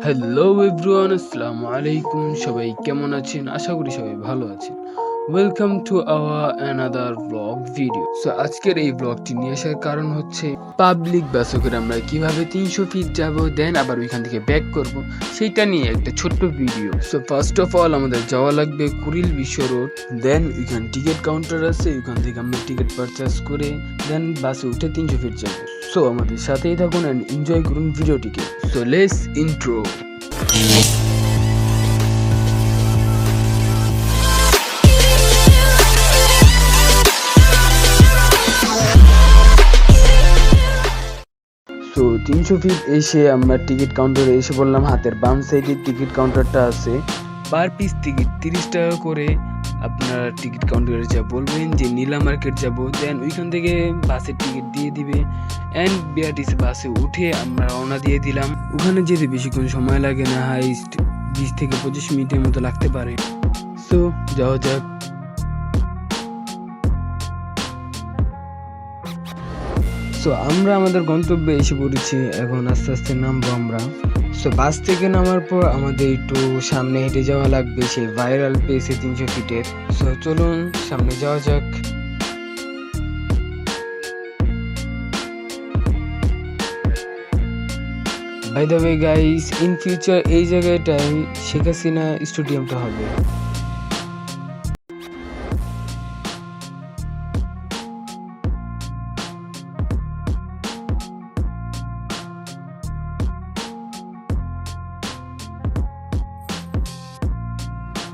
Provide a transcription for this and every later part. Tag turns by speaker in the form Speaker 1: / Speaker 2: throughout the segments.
Speaker 1: Hello everyone আসসালামু আলাইকুম সবাই কেমন আছেন? আশা করি সবাই ভালো আছেন। Welcome to our another blog video so আজকের এই ব্লগটি নিয়ে আসার কারণ হচ্ছে পাবলিক বাসে করে আমরা কীভাবে তিনশো ফিট যাব দেন আবার ওইখান থেকে ব্যাক করব, সেইটা নিয়ে একটা ছোট্ট video so first of all আমাদের যাওয়া লাগবে কুড়িল বিশ্ব রোড দেন ওইখানে টিকিট কাউন্টার আছে, ওইখান থেকে আমরা টিকিট পারচেস করে দেন বাসে উঠে তিনশো ফিট যাব। সো আমাদের সাথেই থাকুন অ্যান্ড এনজয় করুন ভিডিওটিকে সো লেস ইন্ট্রো তিনশো ফিট এসে আমরা টিকিট কাউন্টারে এসে বললাম হাতের বাম সাইডে টিকিট কাউন্টারটা আছে। পার পিস টিকিট তিরিশ টাকা করে আপনারা টিকিট কাউন্টারে যা বলবেন, যে নীলা মার্কেট যাব দেন ওইখান থেকে বাসের টিকিট দিয়ে দিবে। অ্যান্ড বিআরটিসি বাসে উঠে আমরা রওনা দিয়ে দিলাম। ওখানে যেতে বেশিক্ষণ সময় লাগে না, হাইস্ট বিশ থেকে পঁচিশ মিনিটের মতো লাগতে পারে। সো যাওয়া যাক। সো আমরা আমাদের গন্তব্যে এসে পড়েছি, এখন আস্তে আস্তে নামবো আমরা। সো বাস থেকে নামার পর আমাদের একটু সামনে হেঁটে যাওয়া লাগবে, সেই ভাইরাল পেয়েছে তিনশো ফিটের সো চলুন, সামনে যাওয়া যাক। By the way guys in future এই জায়গাটায় শেখ হাসিনা স্টেডিয়ামটা হবে।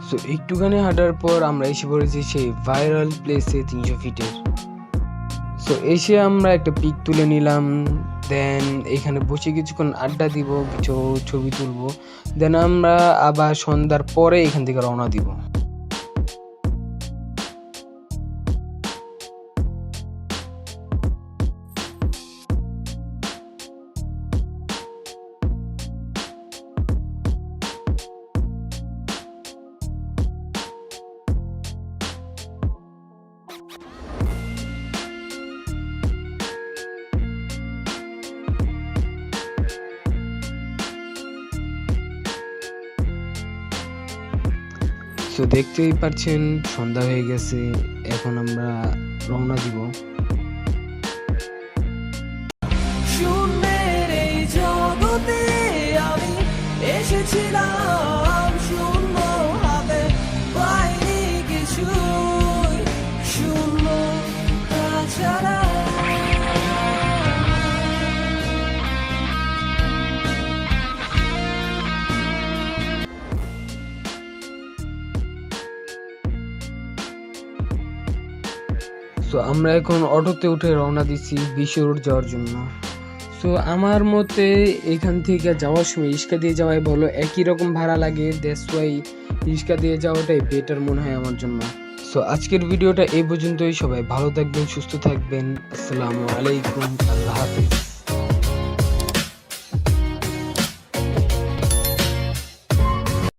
Speaker 1: সো একটুখানি হাঁটার পর আমরা এসে পড়েছি সেই ভাইরাল প্লেসে তিনশো ফিটের সো এসে আমরা একটা পিক তুলে নিলাম দেন এখানে বসে কিছুক্ষণ আড্ডা দিব, কিছু ছবি তুলব দেন আমরা আবার সন্ধ্যার পরে এখান থেকে রওনা দিব। সো দেখতেই পাচ্ছেন সন্ধ্যা হয়ে গেছে এখন আমরা রওনা দিব।
Speaker 2: জগতে আমি এসেছিলাম।
Speaker 1: সো আমরা এখন অটোতে উঠে রওনা দিচ্ছি বিশ্ব রোড যাওয়ার জন্য। সো আমার মতে এখান থেকে যাওয়ার সময় রিক্সা দিয়ে যাওয়াই ভালো। একই রকম ভাড়া লাগে দ্যাটস ওয়াই রিক্সা দিয়ে যাওয়াটাই বেটার মনে হয় আমার জন্য। সো আজকের ভিডিওটা এই পর্যন্তই। সবাই ভালো থাকবেন, সুস্থ থাকবেন। আসসালামু আলাইকুম। আল্লাহ হাফিজ।